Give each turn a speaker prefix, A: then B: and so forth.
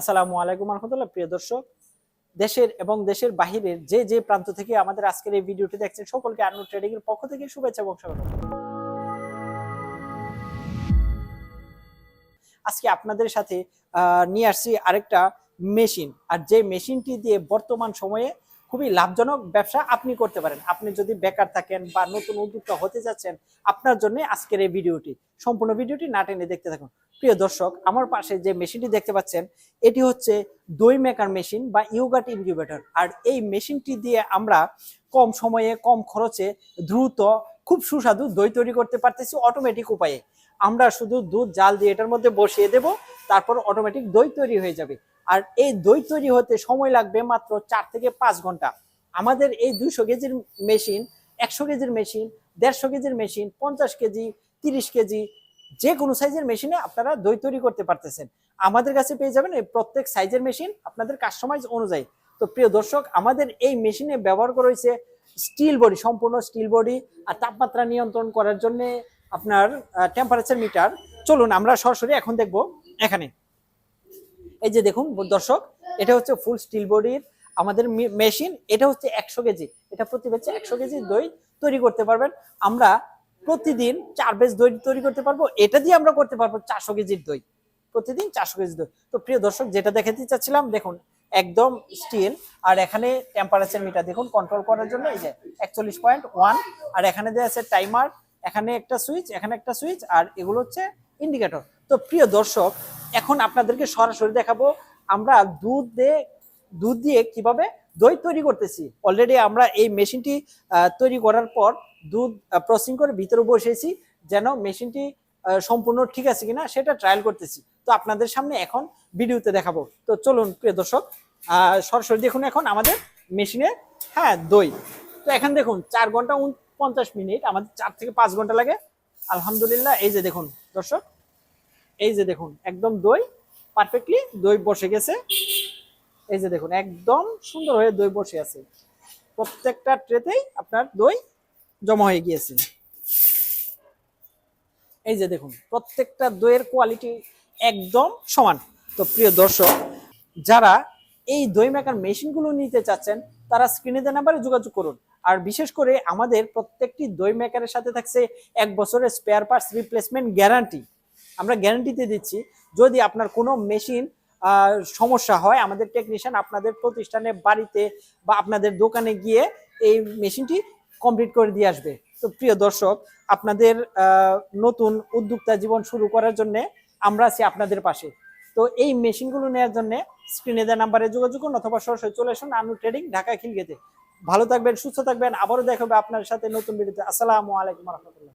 A: আসসালামু আলাইকুম রহমতুল্লাহ। প্রিয় দর্শক, দেশের এবং দেশের বাহিরের যে যে প্রান্ত থেকে আমাদের আজকের এই ভিডিওটি দেখছেন, সকলকে আনু ট্রেডিং এর পক্ষ থেকে শুভেচ্ছা এবং স্বাগত আজকে আপনাদের সাথে নিয়ে আসছি আরেকটা মেশিন। আর যে মেশিনটি দিয়ে বর্তমান সময়ে খুবই লাভজনক ব্যবসা আপনি করতে পারেন। আপনি যদি বেকার থাকেন বা নতুন উদ্যোক্তা হতে যাচ্ছেন, আপনার জন্য আজকের এই ভিডিওটি। সম্পূর্ণ ভিডিওটি না টেনে দেখতে থাকুন। প্রিয় দর্শক, আমার পাশে যে মেশিনটি দেখতে পাচ্ছেন, এটি হচ্ছে দই মেকার মেশিন বা ইউগাট ইনকিউবেটর। আর এই মেশিনটি দিয়ে আমরা কম সময়ে, কম খরচে দ্রুত, খুব সুস্বাদু দই তৈরি করতে পারতেছি অটোমেটিক উপায়ে। আমরা শুধু দুধ, জাল দিয়ে এটার মধ্যে বসিয়ে দেব, তারপর অটোমেটিক দই তৈরি হয়ে যাবে। আর এই দই তৈরি হতে সময় লাগবে মাত্র চার থেকে পাঁচ ঘণ্টা। আমাদের এই দুশো কেজির মেশিন, একশো কেজির মেশিন, দেড়শো কেজির মেশিন, পঞ্চাশ কেজি, তিরিশ কেজি যে কোনো সাইজের মেশিনে আপনারা দই তৈরি করতে পারতেছেন। আমাদের কাছে পেয়ে যাবেন এই প্রত্যেক সাইজের মেশিন আপনাদের কাস্টমাইজ অনুযায়ী। তো প্রিয় দর্শক, আমাদের এই মেশিনে ব্যবহার করা হয়েছে স্টিল বডি সম্পূর্ণ স্টিল বডি আর তাপমাত্রা নিয়ন্ত্রণ করার জন্য আপনার টেম্পারেচার মিটার চলুন আমরা সরাসরি এখন দেখব এখানে। এই যে দেখুন দর্শক, এটা হচ্ছে ফুল স্টিল বডির আমাদের মেশিন এটা হচ্ছে একশো কেজি। এটা প্রতি হচ্ছে একশো কেজি দই তৈরি করতে পারবেন। আমরা প্রতিদিন চার বেজ দই তৈরি করতে পারব। এটা দিয়ে আমরা করতে পারব চারশো কেজির দই। প্রতিদিন চারশো কেজি দই। তো প্রিয় দর্শক, যেটা দেখাতে চাচ্ছিলাম, দেখুন, একদম স্টিল আর এখানে টেম্পারেচার মিটার দেখুন কন্ট্রোল করার জন্য এই যে একচল্লিশ পয়েন্ট ওয়ান আর এখানে দেওয়া আছে টাইমার এখানে একটা সুইচ এখানে একটা সুইচ আর এগুলো হচ্ছে ইন্ডিকেটর তো প্রিয় দর্শক, এখন আপনাদেরকে সরাসরি দেখাবো আমরা দুধ দিয়ে দুধ দিয়ে কীভাবে দই তৈরি করতেছি। অলরেডি আমরা এই মেশিনটি তৈরি করার পর দুধ প্রসেসিং করে ভিতরে বসেছি যেন মেশিনটি সম্পূর্ণ ঠিক আছে কিনা সেটা ট্রায়াল করতেছি। তো আপনাদের সামনে এখন ভিডিওতে দেখাবো। তো চলুন, প্রিয় দর্শক সরাসরি দেখুন এখন আমাদের মেশিনে হ্যাঁ দই। তো এখন দেখুন, চার ঘণ্টা পঞ্চাশ মিনিট, আমাদের চার থেকে পাঁচ ঘণ্টা লাগে। আলহামদুলিল্লাহ, এই যে দেখুন, দর্শক, এই যে দেখুন, একদম দই পারফেক্টলি দই বসে গেছে। এই যে দেখুন, একদম সুন্দর হয়ে দই বসে আছে। প্রত্যেকটা ট্রেতেই আপনার দই জমা হয়ে গিয়েছে। এই যে দেখুন, প্রত্যেকটা দইয়ের কোয়ালিটি একদম সমান। তো প্রিয় দর্শক, যারা এই দই মেকার মেশিনগুলো নিতে চাচ্ছেন, তারা স্ক্রিনে দেওয়া নাম্বারে যোগাযোগ করুন। আর বিশেষ করে আমাদের প্রত্যেকটি দই মেকারের সাথে থাকছে এক বছরের স্পেয়ার পার্টস রিপ্লেসমেন্ট গ্যারান্টি আমরা গ্যারান্টিতে দিচ্ছি, যদি আপনার কোনো মেশিন সমস্যা হয়, আমাদের টেকনিশিয়ান আপনাদের প্রতিষ্ঠানে, বাড়িতে বা আপনাদের দোকানে গিয়ে এই মেশিনটি কমপ্লিট করে দিয়ে আসবে। তো প্রিয় দর্শক, আপনাদের নতুন উদ্যোক্তা জীবন শুরু করার জন্য আমরা আছি আপনাদের পাশে। তো এই মেশিনগুলো নেওয়ার জন্য স্ক্রিনে দেওয়া নাম্বারে যোগাযোগ করুন অথবা সরাসরি চলে আসুন আনু ট্রেডিং ঢাকা খিলগেতে ভালো থাকবেন, সুস্থ থাকবেন, আবারও দেখাবে আপনার সাথে নতুন ভিডিওতে। আসসালামু আলাইকুম রহমতুল্লাহ।